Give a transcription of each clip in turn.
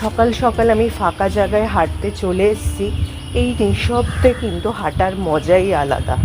সকাল সকাল আমি ফাঁকা জায়গায় হাঁটতে চলে এসেছি। এই নিঃশব্দে কিন্তু হাঁটার মজাই আলাদা।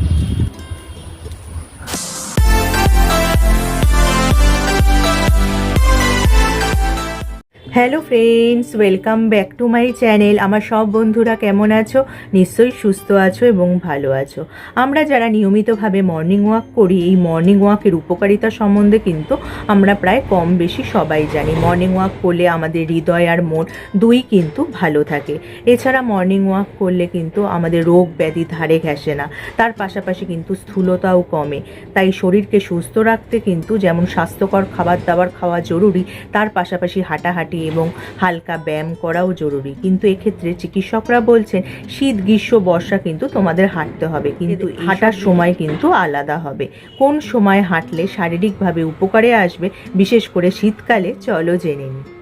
Hello friends welcome back to my channel আমার সব বন্ধুরা কেমন আছো? নিশ্চয়ই সুস্থ আছো এবং ভালো আছো। আমরা যারা নিয়মিতভাবে মর্নিং ওয়াক করি, এই মর্নিং ওয়াকের উপকারিতা সম্বন্ধে কিন্তু আমরা প্রায় কম বেশি সবাই জানি। মর্নিং ওয়াক করলে আমাদের হৃদয় আর মন দুই কিন্তু ভালো থাকে। এছাড়া মর্নিং ওয়াক করলে কিন্তু আমাদের রোগ ব্যাধি ধারে ঘেসে না। তার পাশাপাশি কিন্তু স্থূলতাও কমে। তাই শরীরকে সুস্থ রাখতে কিন্তু যেমন স্বাস্থ্যকর খাবার দাবার খাওয়া জরুরি, তার পাশাপাশি হাঁটাহাঁটি এবং হালকা ব্যায়াম করাও জরুরি। কিন্তু এক্ষেত্রে চিকিৎসকরা বলছেন শীত গ্রীষ্ম বর্ষা কিন্তু তোমাদের হাঁটতে হবে। কিন্তু হাঁটার সময় কিন্তু আলাদা হবে। কোন সময় হাঁটলে শারীরিকভাবে উপকারে আসবে? বিশেষ করে শীতকালে চলো জেনে নিই।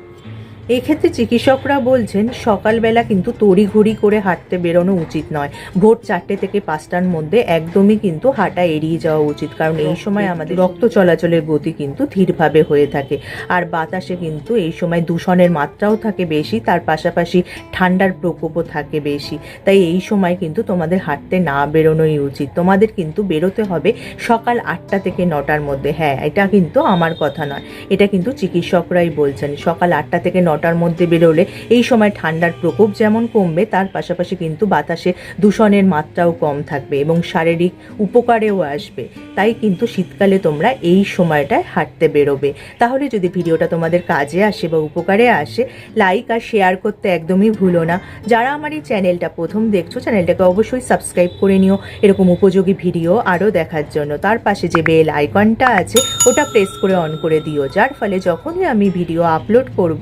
এক্ষেত্রে চিকিৎসকরা বলছেন সকালবেলা কিন্তু তড়িঘড়ি করে হাঁটতে বেরোনো উচিত নয়। ভোর চারটে থেকে পাঁচটার মধ্যে একদমই কিন্তু হাঁটা এড়িয়ে যাওয়া উচিত কারণ এই সময় আমাদের রক্ত চলাচলের গতি কিন্তু ধীরভাবে হয়ে থাকে। আর বাতাসে কিন্তু এই সময় দূষণের মাত্রাও থাকে বেশি তার পাশাপাশি ঠান্ডার প্রকোপও থাকে বেশি। তাই এই সময় কিন্তু তোমাদের হাঁটতে না বেরোনোই উচিত। তোমাদের কিন্তু বেরোতে হবে সকাল আটটা থেকে নটার মধ্যে। হ্যাঁ এটা কিন্তু আমার কথা নয়। এটা কিন্তু চিকিৎসকরাই বলছেন সকাল আটটা থেকে নটার মধ্যে বেরোলে। এই সময় ঠান্ডার প্রকোপ যেমন কমবে, তার পাশাপাশি কিন্তু বাতাসে দূষণের মাত্রাও কম থাকবে এবং শারীরিক উপকারেও আসবে। তাই কিন্তু শীতকালে তোমরা এই সময়টায় হাঁটতে বেরোবে। তাহলে যদি ভিডিওটা তোমাদের কাজে আসে বা উপকারে আসে, লাইক আর শেয়ার করতে একদমই ভুলো না। যারা আমার এই চ্যানেলটা প্রথম দেখছ, চ্যানেলটাকে অবশ্যই সাবস্ক্রাইব করে নিও। এরকম উপযোগী ভিডিও আরও দেখার জন্য। তার পাশে যে বেল আইকনটা আছে, ওটা প্রেস করে অন করে দিও। যার ফলে যখনই আমি ভিডিও আপলোড করব